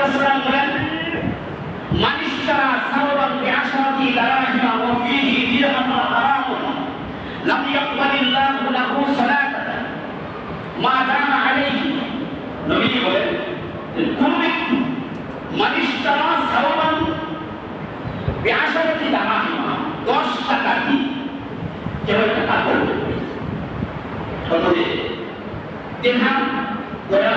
আলাইহিসসালাম বলেন মানিশতারা সাওবান বিআশরাতি দারাহিমা ওয়া ফীহি দিরহামুন হারামুন লাম ইয়াকবালিল্লাহু লাহু সালাতান মা দামা আলাইহি নবীজি বলেন কোন ব্যক্তি মানিশতারা সাওবান বিআশরাতি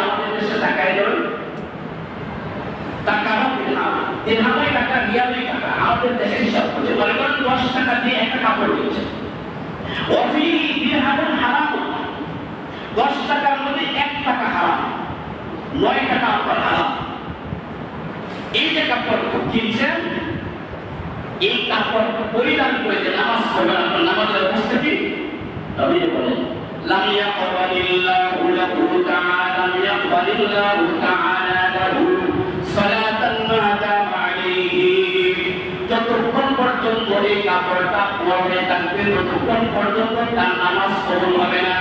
আমাদের দেশে টাকায় ধরেন টাকা বা দিরহাম দিরহামে টাকা রিয়ালে টাকা আমাদের দেশে হিসাব করছে মনে করেন দশ টাকা দিয়ে একটা কাপড় দিচ্ছে অফি দিরহামুন হারাম দশ টাকার মধ্যে এক টাকা হারাম নয় টাকা আপনার হারাম এই যে কাপড় কিনছেন এই কাপড় পরিধান করে যে নামাজ পড়বেন আপনার নামাজের অবস্থা কি তবে বলেন لم يقبل الله له تعالى لم يقبل الله تعالى له এই কাপড়টা পরবে থাকবে ততক্ষণ পর্যন্ত তার নামাজ কবুল হবে না,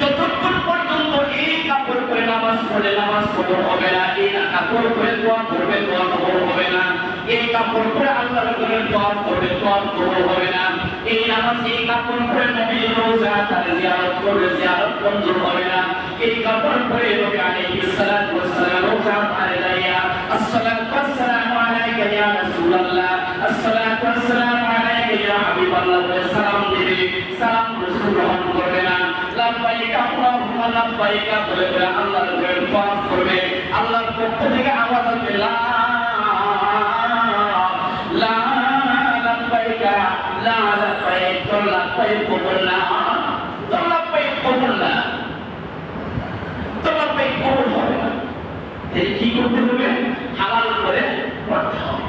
যতক্ষণ পর্যন্ত এই কাপড় পরে নামাজ পড়ে নামাজ কবুল হবে না, এই কাপড় পরে দোয়া করবে, দোয়া কবুল হবে না, এই কাপড় পরে আল্লাহর ঘরে দোয়া করবে, দোয়া কবুল হবে না, এই নামাজ, এই কাপড় পরে নবীর রোজা, তার জিয়ারত করবে জিয়ারত মঞ্জুর হবে না, এই কাপড় পরে নবী আলাইহিস সালাতু ওয়াস সালাম রোজা পারে দাইয়া আসসালাতু ওয়াস সালামু আলাইকা ইয়া রাসূলুল্লাহ আসসালাতু ওয়াস সালামু আলাইকা হাবিবাল্লাহ বলে সালাম দিবে, সালাম না। লাব্বাইক আল্লাহুম্মা লাব্বাইক বলে বলে আল্লাহর করবে। আল্লাহর পক্ষ আওয়াজ আসবে, লা লা লা লাব্বাইক তো লাব্বাইক কবুল না তো কবুল না। তো লাব্বাইক কবুল না। কি করতে হবে হালাল করে করতে হবে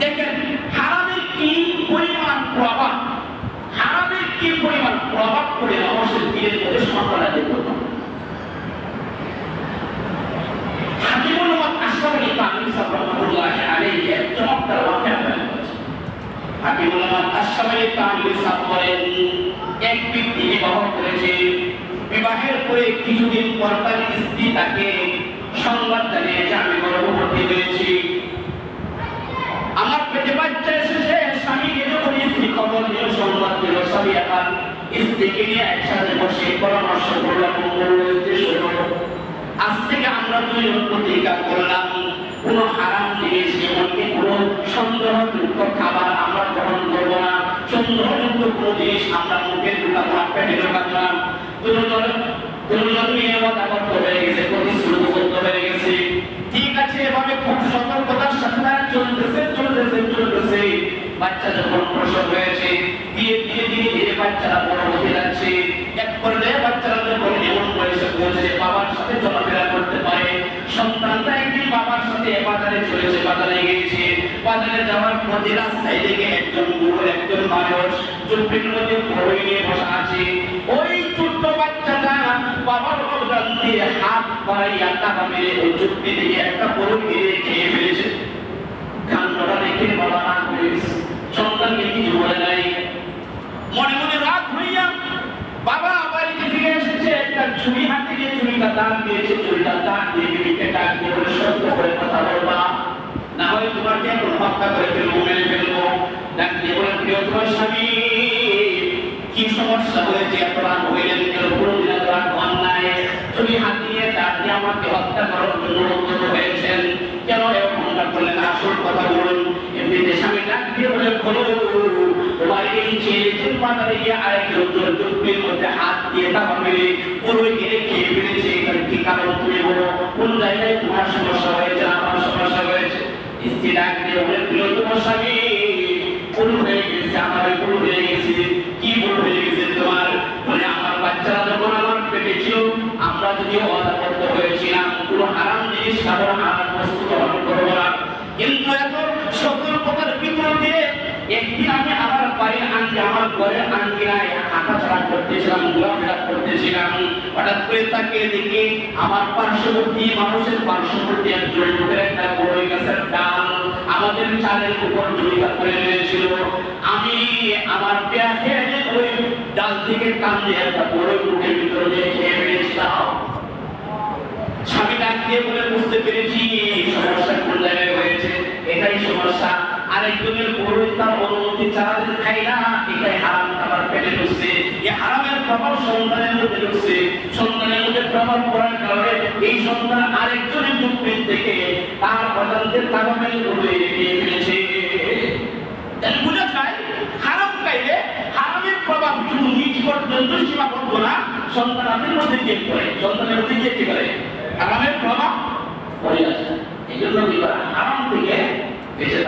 দেখেন হারামের কি পরিমাণ প্রভাব হারামের কি পরিমাণ প্রভাব পড়ে মানুষের দিনের মধ্যে সমাপনা করত হাকিমুল হক আশরাফ আলী তামিম সাহেব রহমাতুল্লাহি আলাইহি এক চমৎকার ওয়াকিয়া বয়ান করেছেন আশরাফ আলী তামিম সাহেব এক ব্যক্তি বিবাহ করেছে, বিবাহের পরে কিছুদিন পর তার স্ত্রী তাকে সংবাদ জানিয়েছে আমি গর্ভবতী হয়েছি। আমার পেটে বাচ্চা এসেছে স্বামীকে যখন স্ত্রী খবর দিল সংবাদ দিল, স্বামী এখন স্ত্রীকে নিয়ে একসাথে বসে পরামর্শ করলাম আজ থেকে আমরা দুজন প্রতিজ্ঞা করলাম, কোন হারাম জিনিস এমনকি কোন সন্দেহযুক্ত খাবার আমরা জিনিস আমরা মুখে ঢুকাবো না। পেটে ঢুকাবো না চলতেছে বাচ্চা যখন ধীরে ধীরে ধীরে বাচ্চারা বড় হতে যাচ্ছে বাচ্চারা যখন এমন বাবার সাথে চলাফেরা করতে পারে, সন্তানটা একদিন বাবার সাথে বাজারে চলেছে, বাজারে গিয়েছে। বাজারে যাওয়ার পথে রাস্তায় দেখে একজন বুড়ো একজন মানুষ চুপির মধ্যে বড়ই নিয়ে বসা আছে। ওই ছোট্ট বাচ্চাটা বাবার অবদান দিয়ে হাত বাড়াইয়া টাকা মেরে ওই চুপি থেকে একটা বড় মেরে খেয়ে ফেলেছে। কান্নাটা দেখে বাবা রাগ হয়ে সন্তানকে কিছু বলে নাই। মনে মনে রাগ হইয়া বাবা বাড়িতে ফিরে এসেছে। একটা ছুরি হাতে নিয়ে ছুরিটা দাগ দিয়েছে। ছুরিটা দাগ দিয়ে বিবিকে ডাক দিয়ে সত্য করে কথা বলবা। না হলে তোমাকে এখন হত্যা করে ফেলব, মেরে ফেলব। ডাক দিয়ে বলে, প্রিয় তোমার স্বামী, কি সমস্যা হয়েছে? এত রাগ হইলেন কেন কোনোদিন এত রাগ হন নাই ছুরি হাতে নিয়ে ডাক দিয়ে আমাকে হত্যা করার জন্য উদ্যত হয়েছেন কেন এরকমটা করলেন? আসল কথা বলুন। এমনিতে স্বামী ডাক দিয়ে বলে, খোলো তুমি কোন জায়গায় তোমার সমস্যা হয়েছে? আমার সমস্যা হয়েছে? আমার ভুল হয়ে বাচ্চারা যখন আমার পেটে আমরা যদি অদাবদ্ধ হয়েছিলাম, কোনো হারাম জিনিস হারাম বস্তু কিন্তু সকল একদিন আমি আমার বাড়ি আনকে আমার ঘরে আনগিনায় হাঁটাচলা করতেছিলাম আমার আমাদের চালের উপর জড়িকা করে রয়েছিল। আমি আমার ওই ডাল থেকে টান দিয়ে একটা মুখের ভিতরে দিয়ে খেয়ে ফেলেছিলাম। স্বামী ডাক বলে বুঝতে পেরেছি, সমস্যা কোন জায়গায় হয়েছে? এটাই সমস্যা। আরেকজনের বড় তার অনুমতি যে খাই না, এটাই হারাম খাবার পেটে ঢুকছে হারামের প্রভাব সন্তানের মধ্যে ঢুকছে। সন্তানের মধ্যে প্রভাব পড়ার কারণে এই সন্তান আরেকজনের যুক্তির থেকে তার অজান্তে তাগমের উপরে খেয়ে ফেলেছে। বোঝা যায়, হারাম খাইলে হারামের প্রভাব শুধু নিজ পর্যন্ত সীমাবদ্ধ না সন্তানের মধ্যে কে করে সন্তানের মধ্যে কে কি করে? হারামের প্রভাব পড়ে আছে এই জন্য হারাম থেকে বেঁচে।